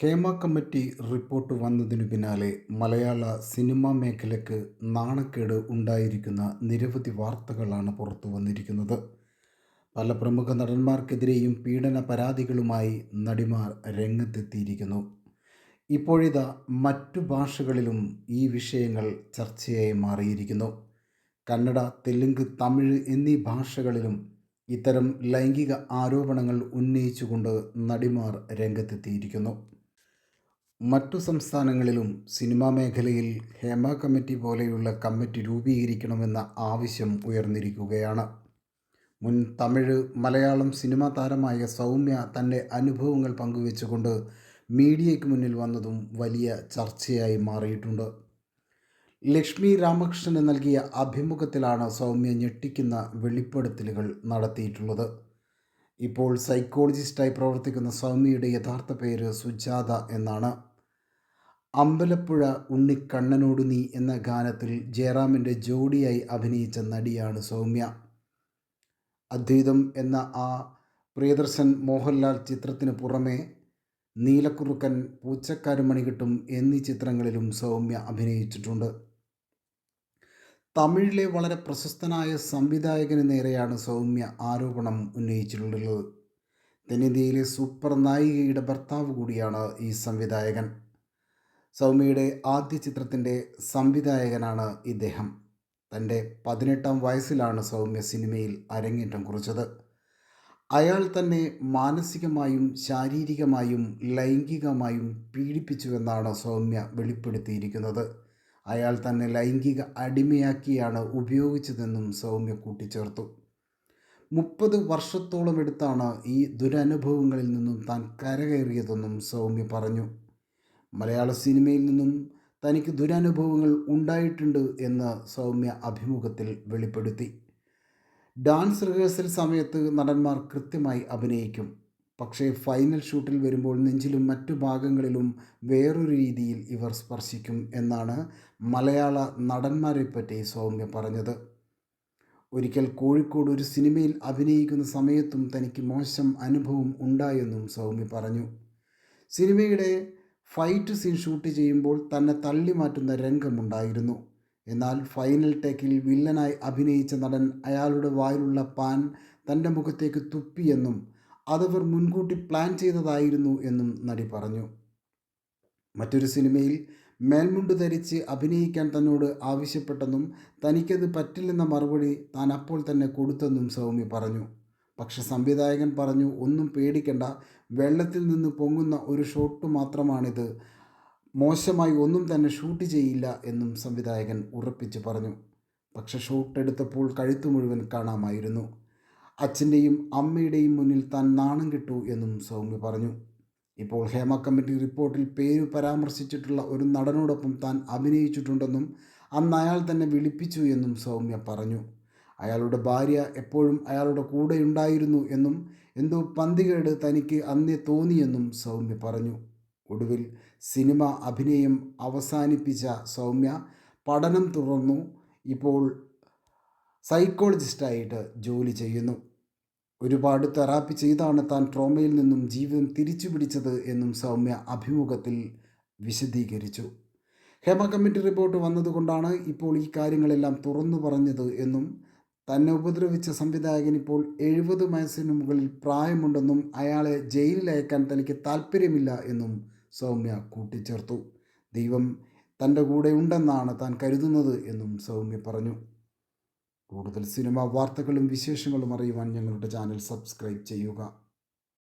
Hema committee report വന്നതിനു പിന്നാലെ മലയാള cinema മേഖലയ്ക്ക് നാണക്കേട് ഉണ്ടായിരിക്കുന്ന നിരവധി വാർത്തകളാണ് പുറത്തു വന്നിരിക്കുന്നത്. പല പ്രമുഖ നടന്മാർക്കെതിരെയും പീഡന പരാതികളുമായി നടിമാർ രംഗത്തെത്തിയിരിക്കുന്നു. ഇപ്പോഴിതാ മറ്റു ഭാഷകളിലും ഈ വിഷയങ്ങൾ ചർച്ചയായി മാറിയിരിക്കുന്നു. കന്നഡ തെലുങ്ക് തമിഴ് എന്നീ ഭാഷകളിലും ഇത്തരം ലൈംഗിക ആരോപണങ്ങൾ ഉന്നയിച്ചുകൊണ്ട് നടിമാർ രംഗത്തെത്തിയിരിക്കുന്നു. മറ്റു സംസ്ഥാനങ്ങളിലും സിനിമാ മേഖലയിൽ ഹേമ കമ്മിറ്റി പോലെയുള്ള കമ്മിറ്റി രൂപീകരിക്കണമെന്ന ആവശ്യം ഉയർന്നിരിക്കുകയാണ്. മുൻ തമിഴ് മലയാളം സിനിമാ താരമായ സൗമ്യ തന്റെ അനുഭവങ്ങൾ പങ്കുവെച്ചുകൊണ്ട് മീഡിയയ്ക്ക് മുന്നിൽ വന്നതും വലിയ ചർച്ചയായി മാറിയിട്ടുണ്ട്. ലക്ഷ്മി രാമകൃഷ്ണന് നൽകിയ അഭിമുഖത്തിലാണ് സൗമ്യ ഞെട്ടിക്കുന്ന വെളിപ്പെടുത്തലുകൾ നടത്തിയിട്ടുള്ളത്. ഇപ്പോൾ സൈക്കോളജിസ്റ്റായി പ്രവർത്തിക്കുന്ന സൗമ്യയുടെ യഥാർത്ഥ പേര് സുജാത എന്നാണ്. അമ്പലപ്പുഴ ഉണ്ണിക്കണ്ണനോട് നീ എന്ന ഗാനത്തിൽ ജയറാമിന്റെ ജോഡിയായി അഭിനയിച്ച നടിയാണ് സൗമ്യ. അദ്വൈതം എന്ന ആ പ്രിയദർശൻ മോഹൻലാൽ ചിത്രത്തിന് പുറമെ നീലക്കുറുക്കൻ പൂച്ചക്കാരും മണികിട്ടും എന്നീ ചിത്രങ്ങളിലും സൗമ്യ അഭിനയിച്ചിട്ടുണ്ട്. തമിഴിലെ വളരെ പ്രശസ്തനായ സംവിധായകന് നേരെയാണ് സൗമ്യ ആരോപണം ഉന്നയിച്ചിട്ടുള്ളത്. തെന്നിന്ത്യയിലെ സൂപ്പർ നായികയുടെ ഭർത്താവ് കൂടിയാണ് ഈ സംവിധായകൻ. സൗമ്യയുടെ ആദ്യ ചിത്രത്തിന്റെ സംവിധായകനാണ് ഇദ്ദേഹം. തന്റെ പതിനെട്ടാം വയസ്സിലാണ് സൗമ്യ സിനിമയിൽ അരങ്ങേറ്റം കുറിച്ചത്. അയാൾ തന്നെ മാനസികമായും ശാരീരികമായും ലൈംഗികമായും പീഡിപ്പിച്ചുവെന്നാണ് സൗമ്യ വെളിപ്പെടുത്തിയിരിക്കുന്നത്. അയാൾ തന്നെ ലൈംഗിക അടിമയാക്കിയാണ് ഉപയോഗിച്ചതെന്നും സൗമ്യ കൂട്ടിച്ചേർത്തു. മുപ്പത് വർഷത്തോളം എടുത്താണ് ഈ ദുരനുഭവങ്ങളിൽ നിന്നും താൻ കരകയറിയതെന്നും സൗമ്യ പറഞ്ഞു. മലയാള സിനിമയിൽ നിന്നും തനിക്ക് ദുരനുഭവങ്ങൾ ഉണ്ടായിട്ടുണ്ട് എന്ന് സൗമ്യ അഭിമുഖത്തിൽ വെളിപ്പെടുത്തി. ഡാൻസ് റിഹേഴ്സൽ സമയത്ത് നടന്മാർ കൃത്യമായി അഭിനയിക്കും. പക്ഷേ ഫൈനൽ ഷൂട്ടിൽ വരുമ്പോൾ നെഞ്ചിലും മറ്റു ഭാഗങ്ങളിലും വേറൊരു രീതിയിൽ ഇവർ സ്പർശിക്കും എന്നാണ് മലയാള നടന്മാരെ പറ്റി സൗമ്യ പറഞ്ഞത്. ഒരിക്കൽ കോഴിക്കോട് ഒരു സിനിമയിൽ അഭിനയിക്കുന്ന സമയത്തും തനിക്ക് മോശം അനുഭവം ഉണ്ടായെന്നും സൗമ്യ പറഞ്ഞു. സിനിമയുടെ ഫൈറ്റ് സീൻ ഷൂട്ട് ചെയ്യുമ്പോൾ തന്നെ തള്ളി മാറ്റുന്ന രംഗമുണ്ടായിരുന്നു എന്നാൽ ഫൈനൽ ടേക്കിൽ വില്ലനായി അഭിനയിച്ച നടൻ അയാളുടെ വായിലുള്ള പാൻ തന്റെ മുഖത്തേക്ക് തുപ്പിയെന്നും അതവർ മുൻകൂട്ടി പ്ലാൻ ചെയ്തതായിരുന്നു എന്നും നടി പറഞ്ഞു. മറ്റൊരു സിനിമയിൽ മേൽമുണ്ട് ധരിച്ച് അഭിനയിക്കാൻ തന്നോട് ആവശ്യപ്പെട്ടെന്നും തനിക്കത് പറ്റില്ലെന്ന മറുപടി താൻ അപ്പോൾ തന്നെ കൊടുത്തെന്നും സൗമ്യ പറഞ്ഞു. പക്ഷെ സംവിധായകൻ പറഞ്ഞു ഒന്നും പേടിക്കണ്ട. വെള്ളത്തിൽ നിന്ന് പൊങ്ങുന്ന ഒരു ഷോട്ട് മാത്രമാണിത്. മോശമായി ഒന്നും തന്നെ ഷൂട്ട് ചെയ്യില്ല എന്നും സംവിധായകൻ ഉറപ്പിച്ചു പറഞ്ഞു. പക്ഷെ ഷൂട്ട് എടുത്തപ്പോൾ കഴുത്തു മുഴുവൻ കാണാമായിരുന്നു. അച്ഛന്റെയും അമ്മയുടെയും മുന്നിൽ താൻ നാണം കിട്ടു എന്നും സൗമ്യ പറഞ്ഞു. ഇപ്പോൾ ഹേമ കമ്മിറ്റി റിപ്പോർട്ടിൽ പേര് പരാമർശിച്ചിട്ടുള്ള ഒരു നടനോടൊപ്പം താൻ അഭിനയിച്ചിട്ടുണ്ടെന്നും അന്ന് അയാൾ തന്നെ വിളിപ്പിച്ചു എന്നും സൗമ്യ പറഞ്ഞു. അയാളുടെ ഭാര്യ എപ്പോഴും അയാളുടെ കൂടെ ഉണ്ടായിരുന്നു എന്നും എന്തോ പന്തികേട് തനിക്ക് അന്നേ തോന്നിയെന്നും സൗമ്യ പറഞ്ഞു. ഒടുവിൽ സിനിമ അഭിനയം അവസാനിപ്പിച്ച സൗമ്യ പഠനം തുടർന്നു. ഇപ്പോൾ സൈക്കോളജിസ്റ്റായിട്ട് ജോലി ചെയ്യുന്നു. ഒരുപാട് തെറാപ്പി ചെയ്താണ് താൻ ട്രോമയിൽ നിന്നും ജീവിതം തിരിച്ചു പിടിച്ചത് എന്നും സൗമ്യ അഭിമുഖത്തിൽ വിശദീകരിച്ചു. ഹേമ കമ്മിറ്റി റിപ്പോർട്ട് വന്നതുകൊണ്ടാണ് ഇപ്പോൾ ഈ കാര്യങ്ങളെല്ലാം തുറന്നു പറഞ്ഞത് എന്നും തന്നെ ഉപദ്രവിച്ച സംവിധായകൻ ഇപ്പോൾ എഴുപത് വയസ്സിന് മുകളിൽ പ്രായമുണ്ടെന്നും അയാളെ ജയിലിൽ അയക്കാൻ തനിക്ക് താല്പര്യമില്ല എന്നും സൗമ്യ കൂട്ടിച്ചേർത്തു. ദൈവം തന്റെ കൂടെ ഉണ്ടെന്നാണ് താൻ കരുതുന്നത് എന്നും സൗമ്യ പറഞ്ഞു. കൂടുതൽ സിനിമാ വാർത്തകളും വിശേഷങ്ങളും അറിയുവാൻ ഞങ്ങളുടെ ചാനൽ സബ്സ്ക്രൈബ് ചെയ്യുക.